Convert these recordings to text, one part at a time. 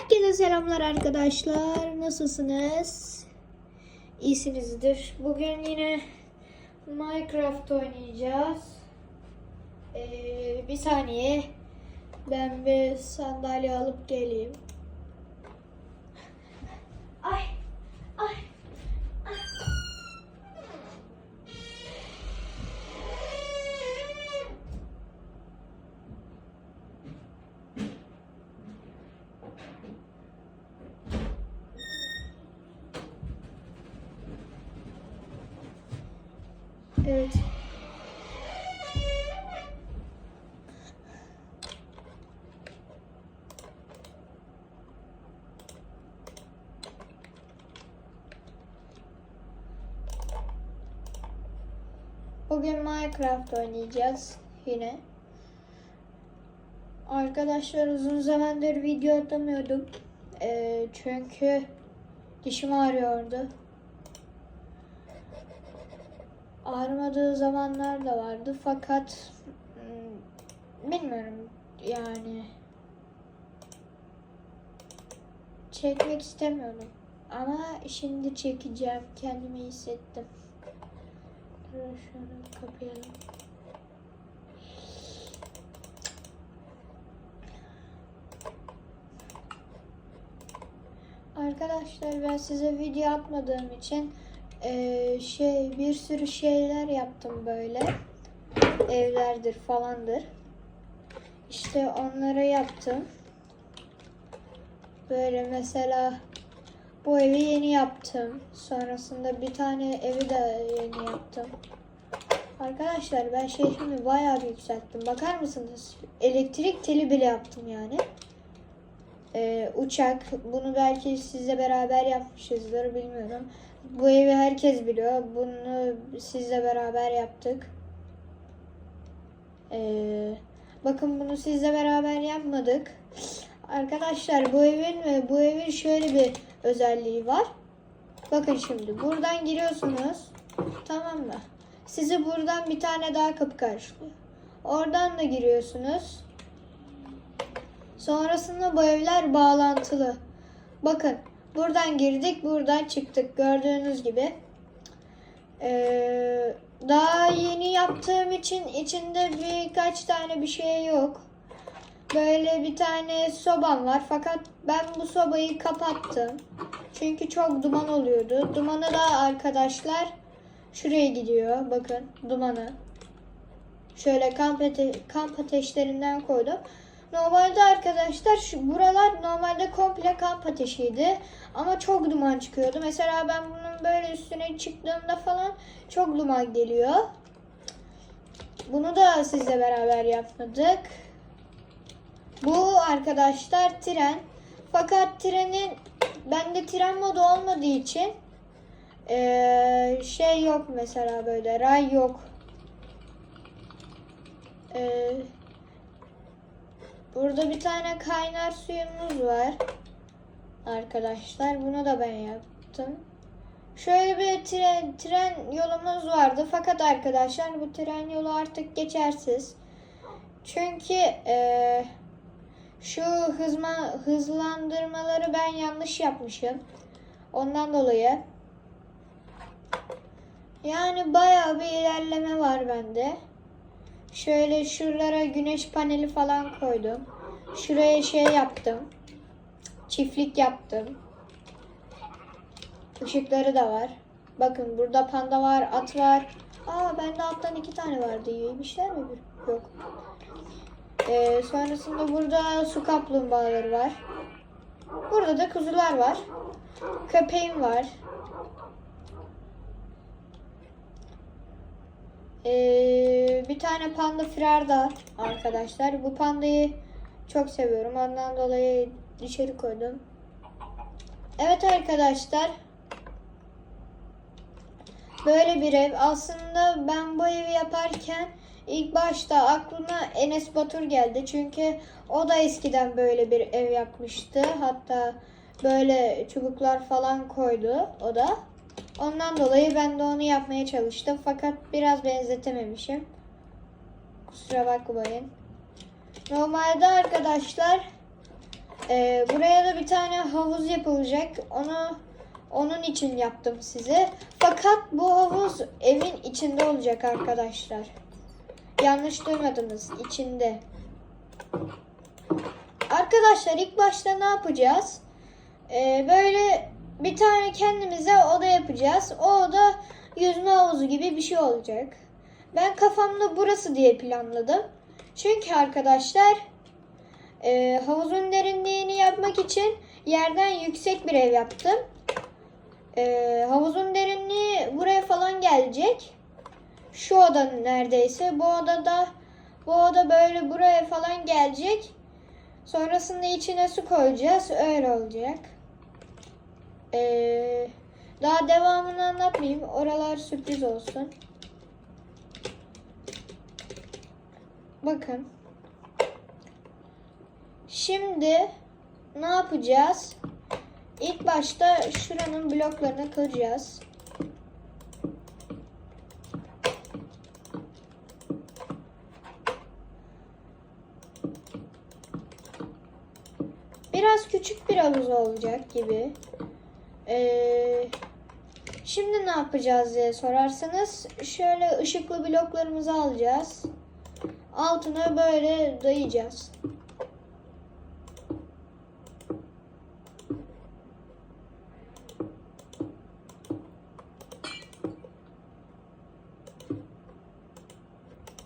Herkese selamlar arkadaşlar. Nasılsınız? İyisinizdir. Bugün yine Minecraft oynayacağız. Ee, bir saniye. Ben bir sandalye alıp geleyim. Ay, ay. Bugün Minecraft oynayacağız yine. Arkadaşlar uzun zamandır video atamıyordum. Ee, çünkü dişim ağrıyordu. Ağrımadığı zamanlar da vardı fakat hmm, bilmiyorum yani çekmek istemiyordum ama şimdi çekeceğim kendimi hissettim. Dur şunu kapayalım. Arkadaşlar ben size video atmadığım için ee, şey bir sürü şeyler yaptım böyle. Evlerdir falandır. İşte onları yaptım. Böyle mesela bu evi yeni yaptım. Sonrasında bir tane evi de yeni yaptım. Arkadaşlar ben şey şimdi bayağı bir yükselttim. Bakar mısınız? Elektrik teli bile yaptım yani. Ee, uçak. Bunu belki sizle beraber yapmışızdır bilmiyorum. Bu evi herkes biliyor. Bunu sizle beraber yaptık. Ee, bakın bunu sizle beraber yapmadık. Arkadaşlar bu evin bu evin şöyle bir özelliği var. Bakın şimdi buradan giriyorsunuz. Tamam mı? Sizi buradan bir tane daha kapı karşılıyor. Oradan da giriyorsunuz. Sonrasında bu evler bağlantılı. Bakın buradan girdik buradan çıktık gördüğünüz gibi. Ee, daha yeni yaptığım için içinde birkaç tane bir şey yok. Böyle bir tane sobam var fakat ben bu sobayı kapattım. Çünkü çok duman oluyordu. Dumanı da arkadaşlar şuraya gidiyor. Bakın dumanı. Şöyle kamp, ate- kamp ateşlerinden koydum. Normalde arkadaşlar şu buralar normalde komple kamp ateşiydi. Ama çok duman çıkıyordu. Mesela ben bunun böyle üstüne çıktığımda falan çok duman geliyor. Bunu da sizle beraber yapmadık. Bu arkadaşlar tren. Fakat trenin bende tren modu olmadığı için eee, şey yok mesela böyle ray yok. Eee, burada bir tane kaynar suyumuz var. Arkadaşlar bunu da ben yaptım. Şöyle bir tren, tren yolumuz vardı. Fakat arkadaşlar bu tren yolu artık geçersiz. Çünkü eee şu hızma, hızlandırmaları ben yanlış yapmışım. Ondan dolayı. Yani bayağı bir ilerleme var bende. Şöyle şuralara güneş paneli falan koydum. Şuraya şey yaptım. Çiftlik yaptım. Işıkları da var. Bakın burada panda var, at var. Aa bende attan iki tane vardı. Yemişler mi? Yok. Ee, sonrasında burada su kaplumbağaları var. Burada da kuzular var. Köpeğim var. Ee, bir tane panda firarda arkadaşlar. Bu pandayı çok seviyorum. Ondan dolayı dışarı koydum. Evet arkadaşlar. Böyle bir ev. Aslında ben bu evi yaparken ilk başta aklıma Enes Batur geldi. Çünkü o da eskiden böyle bir ev yapmıştı. Hatta böyle çubuklar falan koydu o da. Ondan dolayı ben de onu yapmaya çalıştım. Fakat biraz benzetememişim. Kusura bakmayın. Normalde arkadaşlar Ee, buraya da bir tane havuz yapılacak. Onu onun için yaptım size. Fakat bu havuz evin içinde olacak arkadaşlar. Yanlış duymadınız. içinde. Arkadaşlar ilk başta ne yapacağız? Ee, böyle bir tane kendimize oda yapacağız. O oda yüzme havuzu gibi bir şey olacak. Ben kafamda burası diye planladım. Çünkü arkadaşlar e, havuzun derinliğini yapmak için yerden yüksek bir ev yaptım. E, havuzun derinliği buraya falan gelecek. Şu oda neredeyse. Bu odada bu oda böyle buraya falan gelecek. Sonrasında içine su koyacağız. Öyle olacak. Ee, daha devamını anlatmayayım. Oralar sürpriz olsun. Bakın. Şimdi ne yapacağız? İlk başta şuranın bloklarını kıracağız. Biraz küçük bir havuz olacak gibi. Ee, şimdi ne yapacağız diye sorarsanız şöyle ışıklı bloklarımızı alacağız. Altına böyle dayayacağız.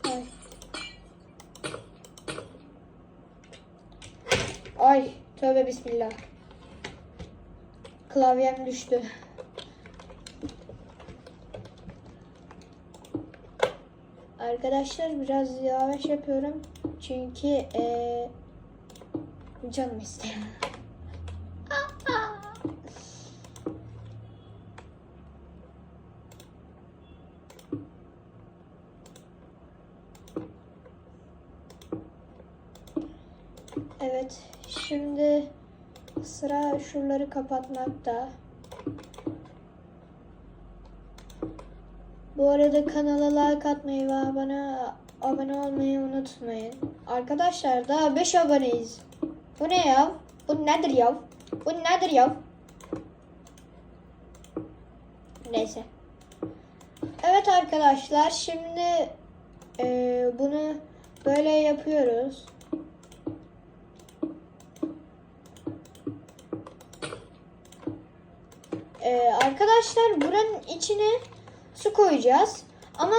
Ay. Ay bismillah. Klavyem düştü. Arkadaşlar biraz yavaş yapıyorum. Çünkü eee canım istiyor. Evet, şimdi şuraları kapatmakta. Bu arada kanala like atmayı ve abone, abone olmayı unutmayın. Arkadaşlar daha 5 aboneyiz. Bu ne ya? Bu nedir ya? Bu nedir ya? Neyse. Evet arkadaşlar şimdi eee, bunu böyle yapıyoruz. Ee, arkadaşlar buranın içine su koyacağız. Ama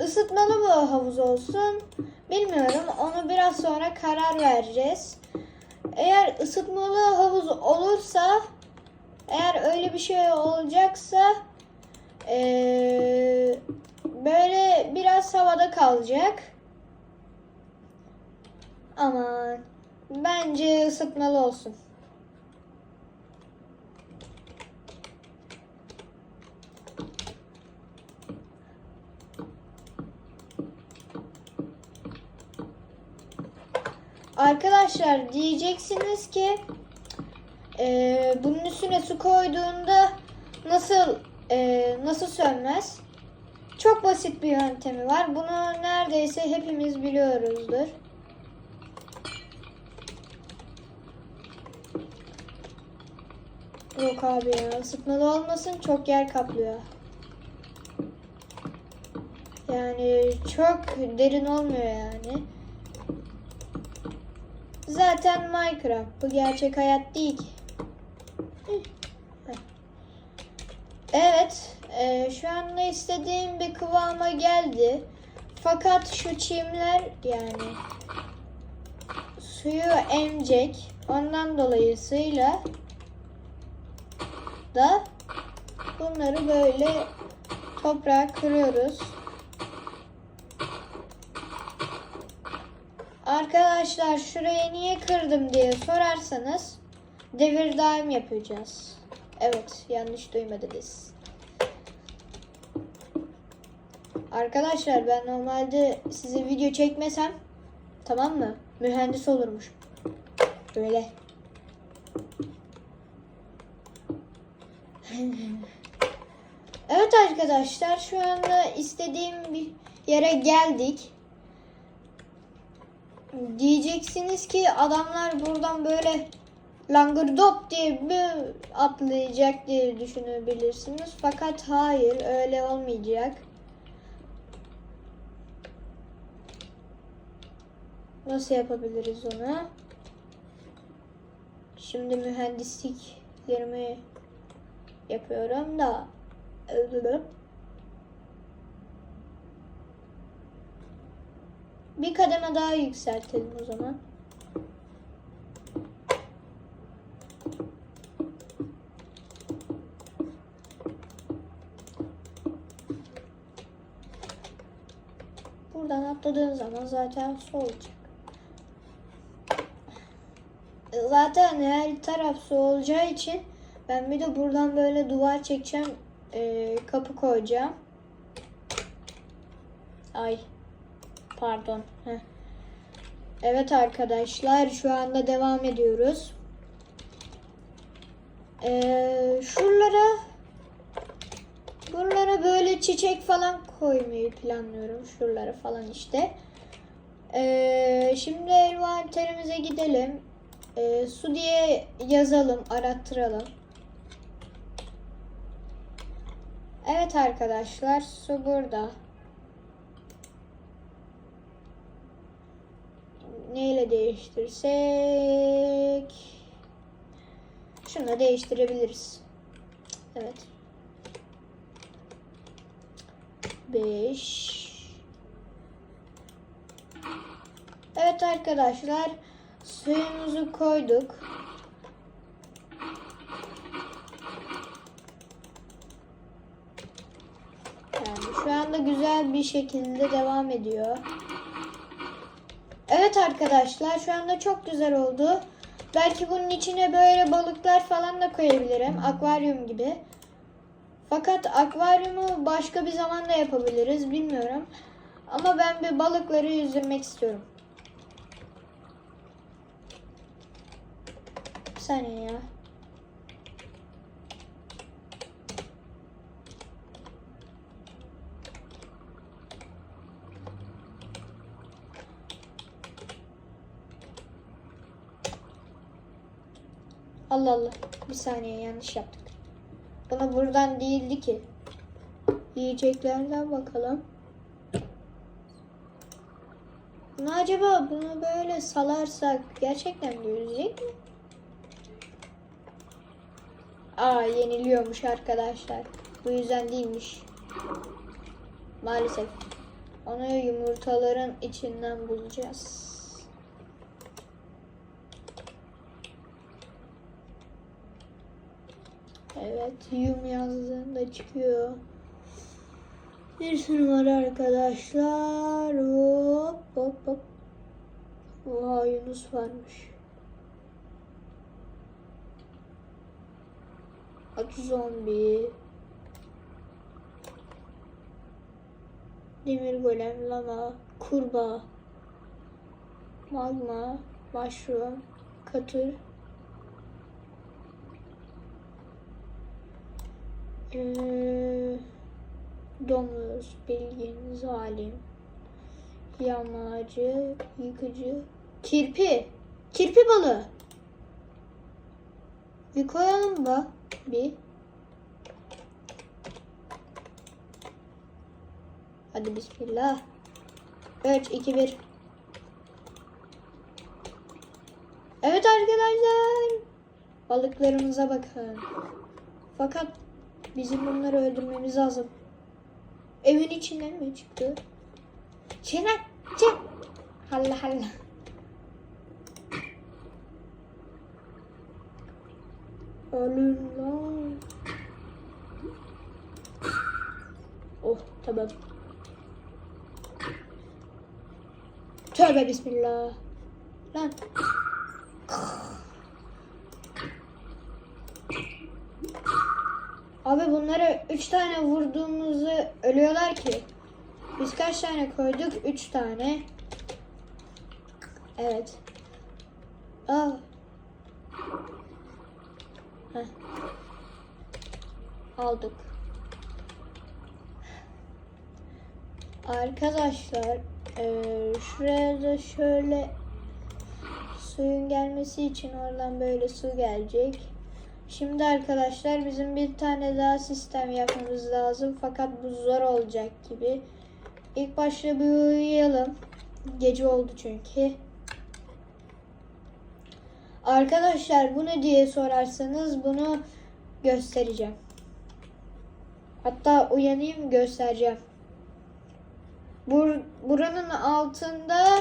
ısıtmalı bu havuz olsun. Bilmiyorum. Onu biraz sonra karar vereceğiz. Eğer ısıtmalı havuz olursa eğer öyle bir şey olacaksa ee, böyle biraz havada kalacak. Aman bence ısıtmalı olsun. Arkadaşlar diyeceksiniz ki e, bunun üstüne su koyduğunda nasıl e, nasıl sönmez? Çok basit bir yöntemi var. Bunu neredeyse hepimiz biliyoruzdur. Yok abi ya ısıtmalı olmasın çok yer kaplıyor. Yani çok derin olmuyor yani. Zaten Minecraft. Bu gerçek hayat değil. Evet. e, şu anda istediğim bir kıvama geldi. Fakat şu çimler yani suyu emecek. Ondan dolayısıyla da bunları böyle toprağa kırıyoruz. Arkadaşlar şurayı niye kırdım diye sorarsanız devir daim yapacağız. Evet yanlış duymadınız. Arkadaşlar ben normalde size video çekmesem tamam mı? Mühendis olurmuş. Böyle. evet arkadaşlar şu anda istediğim bir yere geldik. Diyeceksiniz ki adamlar buradan böyle langırdop diye bir atlayacak diye düşünebilirsiniz. Fakat hayır öyle olmayacak. Nasıl yapabiliriz onu? Şimdi mühendisliklerimi yapıyorum da bir kademe daha yükseltelim o zaman. Buradan atladığın zaman zaten su olacak. Zaten her taraf su olacağı için ben bir de buradan böyle duvar çekeceğim. e, kapı koyacağım. Ay. Pardon. Heh. Evet arkadaşlar şu anda devam ediyoruz. Ee, şuralara buralara böyle çiçek falan koymayı planlıyorum. Şuralara falan işte. Ee, şimdi envanterimize gidelim. Ee, su diye yazalım, arattıralım. Evet arkadaşlar, su burada. Neyle değiştirsek? Şunu değiştirebiliriz. Evet. 5 Evet arkadaşlar, suyumuzu koyduk. Yani şu anda güzel bir şekilde devam ediyor. Evet arkadaşlar şu anda çok güzel oldu. Belki bunun içine böyle balıklar falan da koyabilirim. Akvaryum gibi. Fakat akvaryumu başka bir zaman da yapabiliriz. Bilmiyorum. Ama ben bir balıkları yüzdürmek istiyorum. Bir saniye ya. Allah Allah. Bir saniye yanlış yaptık. Buna buradan değildi ki. Yiyeceklerden bakalım. Bunu acaba bunu böyle salarsak gerçekten görecek mi? Aa yeniliyormuş arkadaşlar. Bu yüzden değilmiş. Maalesef. Onu yumurtaların içinden bulacağız. Evet, yum yazdığında çıkıyor. Bir var arkadaşlar. Hop hop hop. Oha Yunus varmış. At zombi. Demir golem, lama, kurbağa, magma, mushroom, katır, domuz, bilgin, zalim, yağmacı, yıkıcı, kirpi, kirpi balığı. Bir koyalım da bir. Hadi bismillah. 3, 2, 1. Evet arkadaşlar. Balıklarımıza bakın. Fakat bizim bunları öldürmemiz lazım. Evin içinden mi çıktı? Çenek, çek. Halla halla. Ölün lan. Oh tamam. Tövbe bismillah. Lan. Abi bunları 3 tane vurduğumuzu ölüyorlar ki. Biz kaç tane koyduk? 3 tane. Evet. Aa. Heh. Aldık. Arkadaşlar eee, şuraya da şöyle suyun gelmesi için oradan böyle su gelecek. Şimdi arkadaşlar bizim bir tane daha sistem yapmamız lazım. Fakat bu zor olacak gibi. İlk başta bir uyuyalım. Gece oldu çünkü. Arkadaşlar bu ne diye sorarsanız bunu göstereceğim. Hatta uyanayım göstereceğim. Bur buranın altında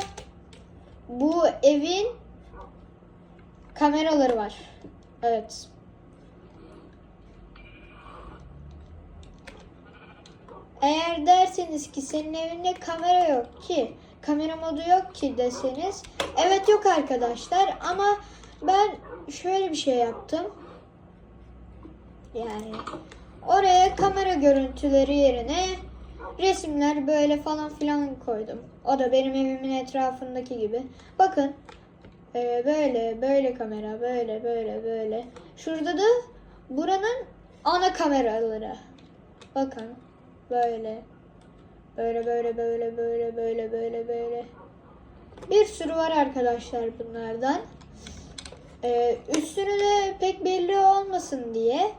bu evin kameraları var. Evet. Eğer derseniz ki senin evinde kamera yok ki, kamera modu yok ki deseniz, evet yok arkadaşlar ama ben şöyle bir şey yaptım. Yani oraya kamera görüntüleri yerine resimler böyle falan filan koydum. O da benim evimin etrafındaki gibi. Bakın ee, böyle böyle kamera böyle böyle böyle. Şurada da buranın ana kameraları. Bakın böyle böyle böyle böyle böyle böyle böyle böyle. Bir sürü var arkadaşlar bunlardan. Ee, üstünü de pek belli olmasın diye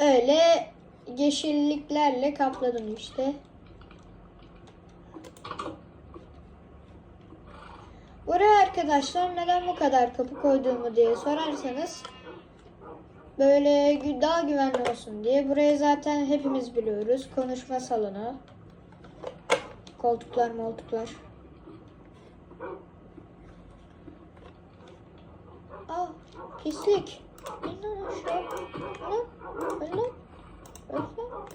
öyle yeşilliklerle kapladım işte. Buraya arkadaşlar neden bu kadar kapı koyduğumu diye sorarsanız böyle daha güvenli olsun diye. Burayı zaten hepimiz biliyoruz. Konuşma salonu. Koltuklar moltuklar. Ah pislik. İn lan aşağı. Lan. Öl lan. Öl lan.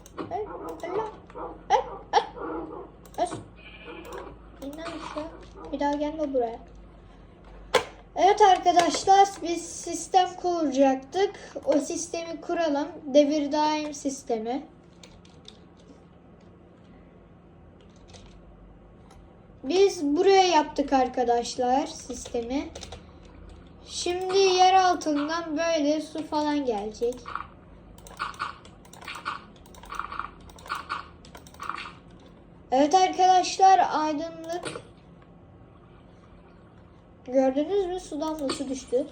Öl lan. Öl. Öl. İn lan aşağı. Bir daha gelme buraya. Evet arkadaşlar biz sistem kuracaktık. O sistemi kuralım. Devir daim sistemi. Biz buraya yaptık arkadaşlar sistemi. Şimdi yer altından böyle su falan gelecek. Evet arkadaşlar aydınlık. Gördünüz mü su damlası düştü.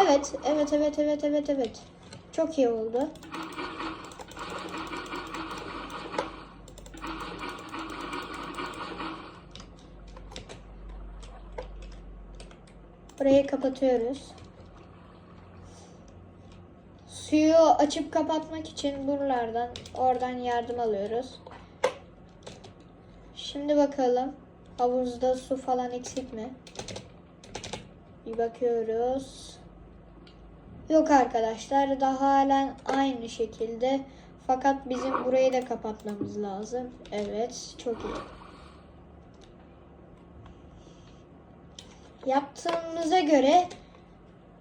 Evet, evet, evet, evet, evet, evet. Çok iyi oldu. Burayı kapatıyoruz. Suyu açıp kapatmak için buralardan, oradan yardım alıyoruz. Şimdi bakalım havuzda su falan eksik mi? Bir bakıyoruz. Yok arkadaşlar daha halen aynı şekilde. Fakat bizim burayı da kapatmamız lazım. Evet çok iyi. Yaptığımıza göre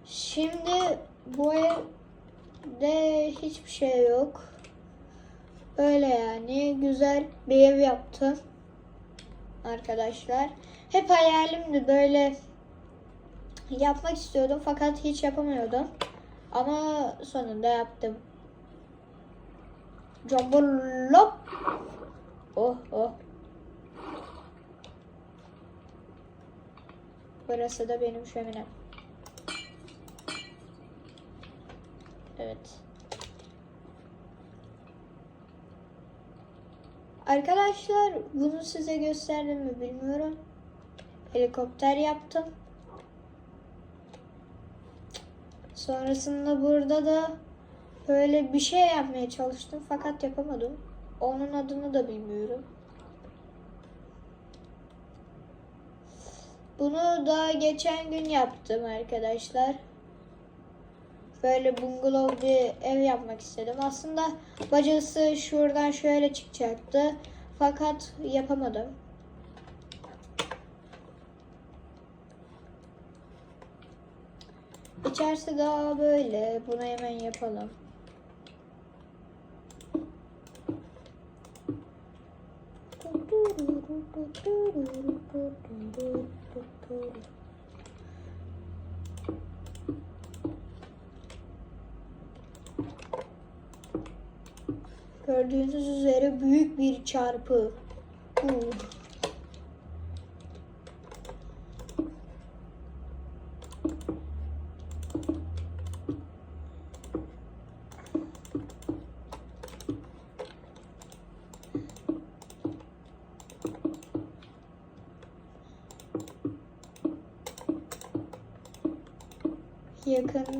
şimdi bu evde hiçbir şey yok. Öyle yani güzel bir ev yaptım. Arkadaşlar. Hep hayalimdi böyle yapmak istiyordum fakat hiç yapamıyordum. Ama sonunda yaptım. Jumbolop. Oh oh. Burası da benim şöminem. Evet. Arkadaşlar bunu size gösterdim mi bilmiyorum. Helikopter yaptım. Sonrasında burada da böyle bir şey yapmaya çalıştım fakat yapamadım. Onun adını da bilmiyorum. Bunu da geçen gün yaptım arkadaşlar. Böyle bungalov bir ev yapmak istedim. Aslında bacası şuradan şöyle çıkacaktı. Fakat yapamadım. İçerisi daha böyle. Bunu hemen yapalım. Gördüğünüz üzere büyük bir çarpı. Uh.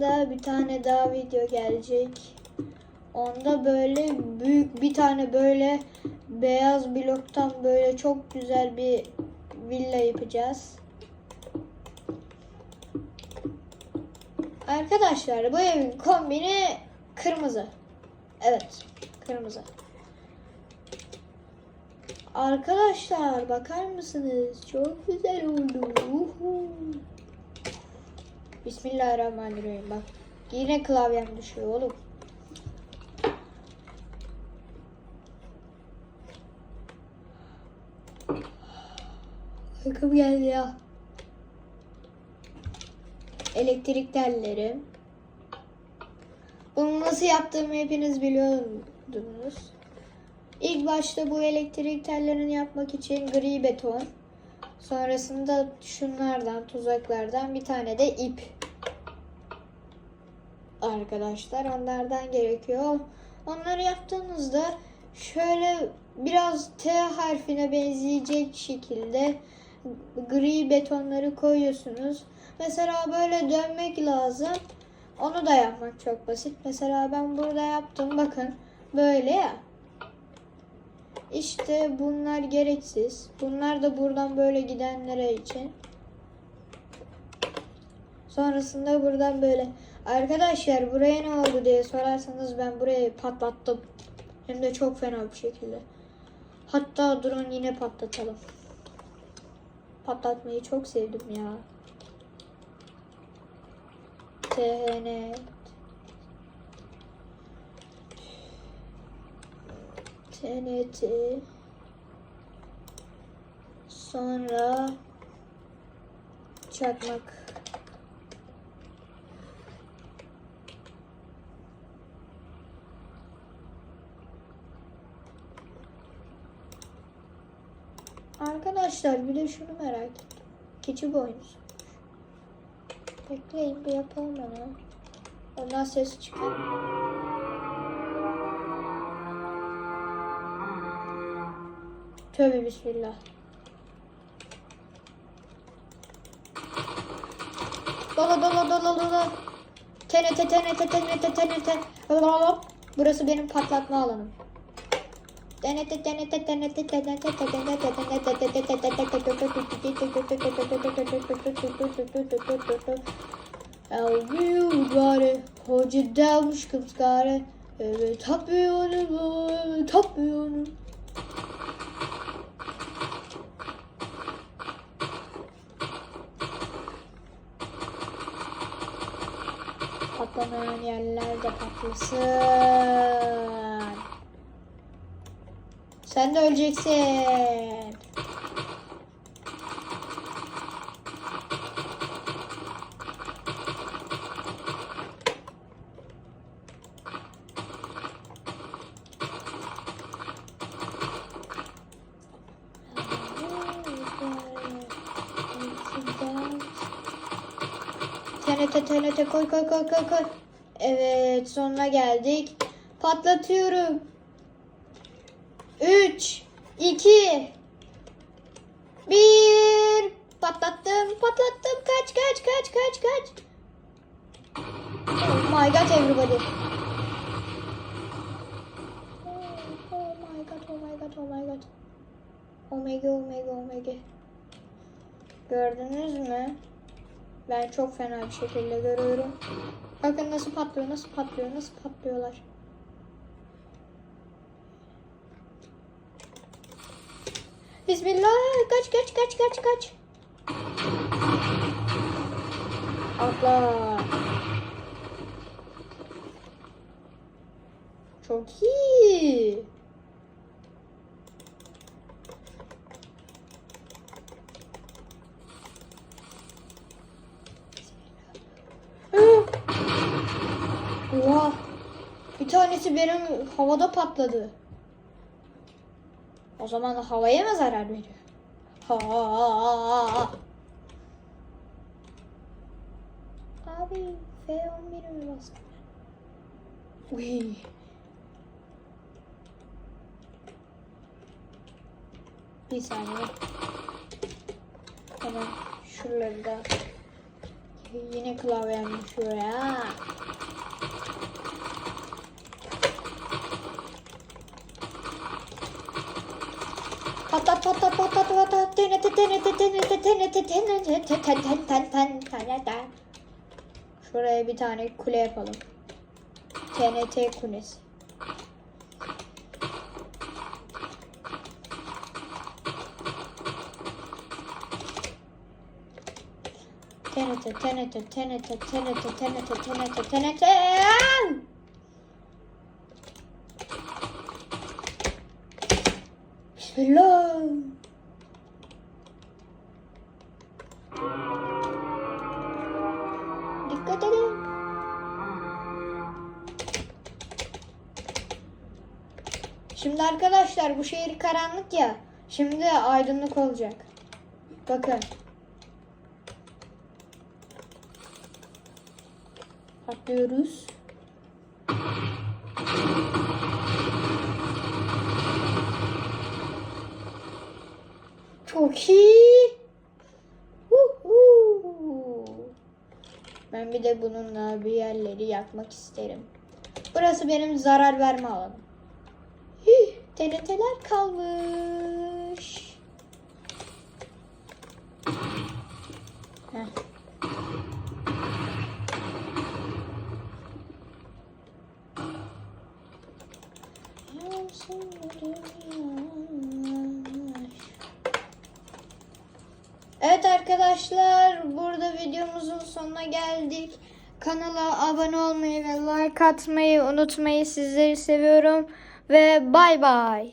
Yakında bir tane daha video gelecek. Onda böyle büyük bir tane böyle beyaz bloktan böyle çok güzel bir villa yapacağız. Arkadaşlar bu evin kombini kırmızı. Evet, kırmızı. Arkadaşlar bakar mısınız? Çok güzel oldu. Uhu. Bismillahirrahmanirrahim. Bak yine klavyem düşüyor oğlum. Uykum geldi ya. Elektrik telleri. Bunu nasıl yaptığımı hepiniz biliyordunuz. İlk başta bu elektrik tellerini yapmak için gri beton. Sonrasında şunlardan, tuzaklardan bir tane de ip. Arkadaşlar onlardan gerekiyor. Onları yaptığınızda şöyle biraz T harfine benzeyecek şekilde gri betonları koyuyorsunuz. Mesela böyle dönmek lazım. Onu da yapmak çok basit. Mesela ben burada yaptım. Bakın böyle ya. İşte bunlar gereksiz. Bunlar da buradan böyle gidenlere için. Sonrasında buradan böyle. Arkadaşlar buraya ne oldu diye sorarsanız ben burayı patlattım. Hem de çok fena bir şekilde. Hatta durun yine patlatalım. Patlatmayı çok sevdim ya. THN TNT sonra çakmak Arkadaşlar bir de şunu merak ettim. Keçi boynuzu. Bekleyin bir yapalım onu. Ondan ses çıkıyor. Tövbe bismillah. Dola dola dola dola. TNT TNT TNT. Hop. Burası benim patlatma alanım. TNT TNT TNT TNT TNT Hoca delmiş kımskare. Evet tapıyorum, tapıyorum. Patlamayan yerler de patlasın. Sen de öleceksin. TNT TNT koy koy koy koy koy. Evet sonuna geldik. Patlatıyorum. 3 2 1 Patlattım patlattım kaç kaç kaç kaç kaç. Oh my god everybody. Oh, oh my god oh my god oh my god. Omega omega omega. Gördünüz mü? Ben çok fena bir şekilde görüyorum. Bakın nasıl patlıyor, nasıl patlıyor, nasıl patlıyorlar. Bismillah, kaç kaç kaç kaç kaç. Atla. Çok iyi. Oha. Benim havada patladı. O zaman da havaya mı zarar veriyor? Ha. Abi F11'e mi bastım? Uy. Bir saniye. Hemen şuraları da yine klavyem düşüyor ya. Patat patat patat patat tenete tenete tenete tenete tenete ten ten ten ten ten Şuraya bir tane kule yapalım. TNT kulesi. TNT, TNT, TNT, TNT, TNT, TNT, TNT. Bismillah. Dikkat edin. Şimdi arkadaşlar bu şehir karanlık ya. Şimdi aydınlık olacak. Bakın. Atlıyoruz. Çok. Ben bir de bununla bir yerleri yakmak isterim. Burası benim zarar verme alanım. Hih, TNT'ler kalmış. Heh. Evet arkadaşlar burada videomuzun sonuna geldik. Kanala abone olmayı ve like atmayı unutmayın. Sizleri seviyorum ve bay bay.